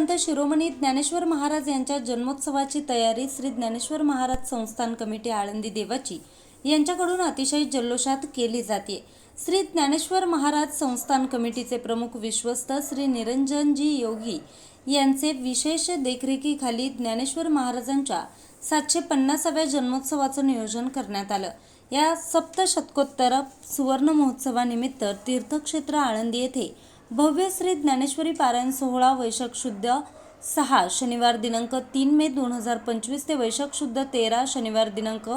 संत शिरोमणी ज्ञानेश्वर महाराज यांच्या जन्मोत्सवाची तयारी श्री ज्ञानेश्वर महाराज संस्थान कमिटी आळंदी देवाची यांच्याकडून अतिशय जल्लोषात केली जाते. श्री ज्ञानेश्वर महाराज संस्थान कमिटीचे प्रमुख विश्वस्त श्री निरंजनजी योगी यांचे विशेष देखरेखीखाली ज्ञानेश्वर महाराजांच्या सातशे पन्नासाव्या जन्मोत्सवाचं नियोजन करण्यात आलं. या सप्तशतकोत्तर सुवर्ण महोत्सवानिमित्त तीर्थक्षेत्र आळंदी येथे भव्य श्री ज्ञानेश्वरी पारायण सोहळा वैशाख शुद्ध सहा शनिवार दिनांक तीन मे दोन हजार पंचवीस ते वैशाख शुद्ध तेरा शनिवार दिनांक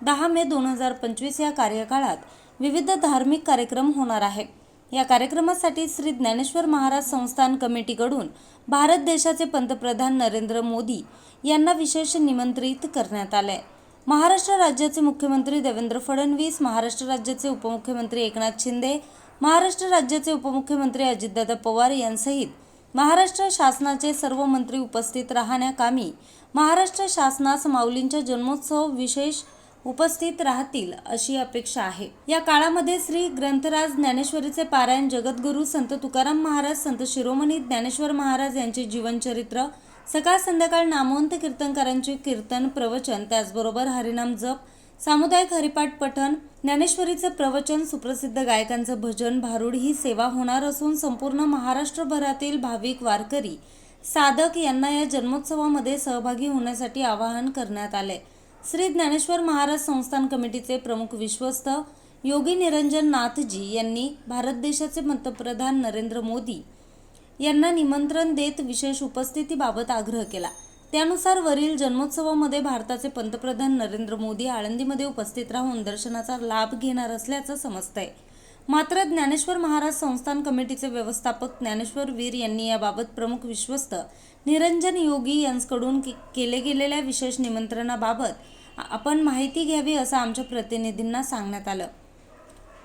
दहा मे दोन हजार पंचवीस या कार्यकाळात विविध धार्मिक कार्यक्रम होणार आहे या कार्यक्रमासाठी श्री ज्ञानेश्वर महाराज संस्थान कमिटीकडून भारत देशाचे पंतप्रधान नरेंद्र मोदी यांना विशेष निमंत्रित करण्यात आले महाराष्ट्र राज्याचे मुख्यमंत्री देवेंद्र फडणवीस महाराष्ट्र राज्याचे उपमुख्यमंत्री एकनाथ शिंदे महाराष्ट्र राज्याचे उपमुख्यमंत्री अजितदादा पवार यांसहित महाराष्ट्र शासनाचे सर्व मंत्री उपस्थित राहण्याकामी महाराष्ट्र शासनास माऊलींच्या जन्मोत्सव विशेष उपस्थित राहतील अशी अपेक्षा आहे. या काळामध्ये श्री ग्रंथराज ज्ञानेश्वरीचे पारायण जगद्गुरू संत तुकाराम महाराज संत शिरोमणी ज्ञानेश्वर महाराज यांचे जीवनचरित्र सकाळ संध्याकाळ नामवंत कीर्तनकारांचे कीर्तन प्रवचन त्याचबरोबर हरिनाम जप सामुदायिक हरिपाठ पठण ज्ञानेश्वरीचं प्रवचन सुप्रसिद्ध गायकांचं भजन भारुड ही सेवा होणार असून संपूर्ण महाराष्ट्रभरातील भाविक वारकरी साधक यांना या जन्मोत्सवामध्ये सहभागी होण्यासाठी आवाहन करण्यात आले श्री ज्ञानेश्वर महाराज संस्थान कमिटीचे प्रमुख विश्वस्त योगी निरंजन नाथजी यांनी भारत देशाचे पंतप्रधान नरेंद्र मोदी यांना निमंत्रण देत विशेष उपस्थितीबाबत आग्रह केला. त्यानुसार वरील जन्मोत्सवामध्ये भारताचे पंतप्रधान नरेंद्र मोदी आळंदीमध्ये उपस्थित राहून दर्शनाचा लाभ घेणार असल्याचं समजतंय. मात्र ज्ञानेश्वर महाराज संस्थान कमिटीचे व्यवस्थापक ज्ञानेश्वर वीर यांनी याबाबत प्रमुख विश्वस्त निरंजन योगी यांच्याकडून के- केले गेलेल्या विशेष निमंत्रणाबाबत आपण माहिती घ्यावी असं आमच्या प्रतिनिधींना सांगण्यात आलं.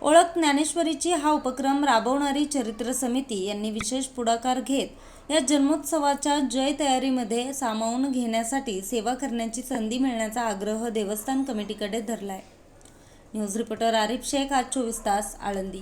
ओळख ज्ञानेश्वरीची हा उपक्रम राबवणारी चरित्र समिती यांनी विशेष पुढाकार घेत या जन्मोत्सवाच्या जय तयारीमध्ये सामावून घेण्यासाठी सेवा करण्याची संधी मिळण्याचा आग्रह देवस्थान कमिटीकडे धरलाय. न्यूज रिपोर्टर आरिफ शेख आज चोवीस तास आळंदी.